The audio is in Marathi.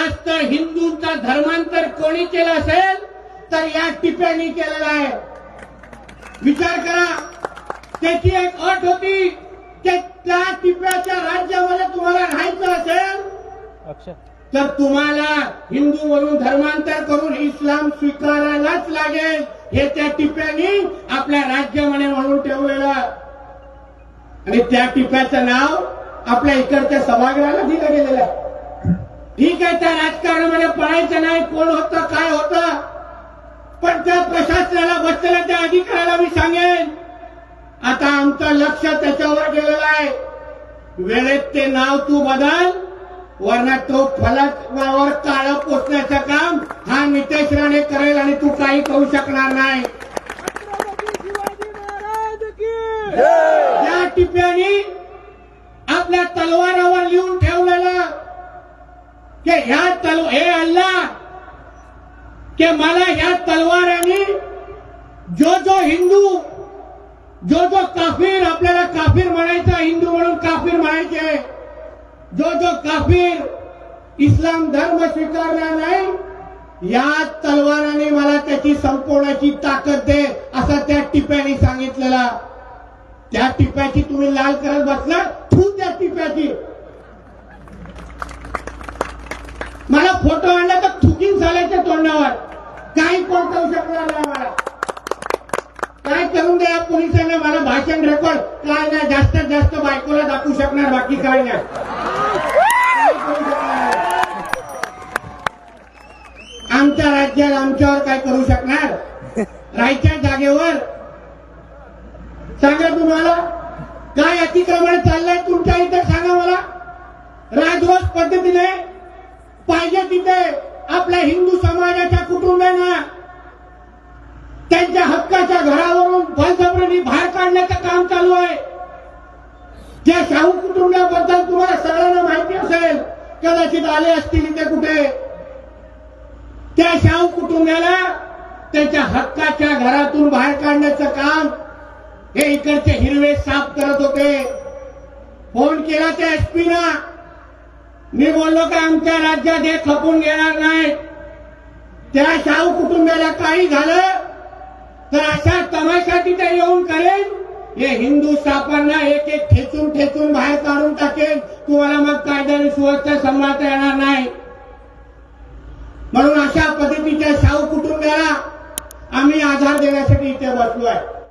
जास्त हिंदूंचा धर्मांतर कोणी केलं असेल तर या टिप्यांनी केलेला आहे. विचार करा. त्याची एक अट होती की त्या टिप्याच्या राज्यामध्ये तुम्हाला राहायचं असेल तर तुम्हाला हिंदू म्हणून धर्मांतर करून इस्लाम स्वीकारायलाच लागेल. हे त्या टिप्यांनी आपल्या राज्यामध्ये म्हणून ठेवलेलं. आणि त्या टिप्याचं नाव आपल्या इकडच्या सभागृहाला दिलं गेलेलं आहे. ठीक आहे त्या राजकारणामध्ये पडायचं नाही कोण होतं काय होतं. पण त्या प्रशासनाला बसलेल्या त्या अधिकाऱ्याला मी सांगेन. आता आमचं लक्ष त्याच्यावर गेलेलं आहे. वेळेत ते नाव तू बदल वरना तो फलकावर काळं पोचण्याचं काम हा नितेश राणे करेल आणि तू काही करू शकणार नाही. या टिप्यानी आपल्या तलवारावर की ह्या तल हे अल्ला की मला ह्या तलवाराने जो जो हिंदू जो जो काफीर आपल्याला काफीर म्हणायचा हिंदू म्हणून काफीर म्हणायचे जो जो काफीर इस्लाम धर्म स्वीकारला नाही या तलवाराने मला त्याची संपवण्याची ताकद दे असं त्या टिप्याने सांगितलेला. त्या टिप्याची तुम्ही लाल करत बसला तू त्या टिप्याची मला फोटो आणला तर थुकीन झाल्याच्या तोंडावर. काही कोण करू शकणार नाही मला काय करून द्या पोलिसांना? मला भाषण रेकॉर्ड. काय नाही जास्तीत जास्त बायकोला दाखवू शकणार बाकी काय नाही. आमच्या राज्यात आमच्यावर काय करू शकणार? राहायच्या जागेवर. सांगा तुम्हाला काय अतिक्रमण चाललंय तुमच्या इथं? सांगा मला. राजवंश पद्धतीने पाहिजे तिथे आपल्या हिंदू समाजाच्या कुटुंबांना त्यांच्या हक्काच्या घरावरून पंतप्रधानी बाहेर काढण्याचं काम चालू आहे. त्या शाहू कुटुंबाबद्दल तुम्हाला सगळ्यांना माहिती असेल कदाचित आले असतील इथे कुठे. त्या शाहू कुटुंबाला त्यांच्या हक्काच्या घरातून बाहेर काढण्याचं काम हे इकडचे हिरवे साफ करत होते. फोन केला त्या एसपीना मी बोललो का आमच्या राज्यात हे खपून घेणार नाही. त्या शाहू कुटुंबाला काही झालं तर अशा तमाशा तिथे येऊन करेल हे हिंदू सापांना एक एक ठेचून ठेचून बाहेर काढून टाकेल तुम्हाला मग कायद्याने आणि सुव्यवस्था सांभाळता येणार नाही. म्हणून अशा पद्धतीच्या शाहू कुटुंबाला आम्ही आधार देण्यासाठी इथे बसलो आहे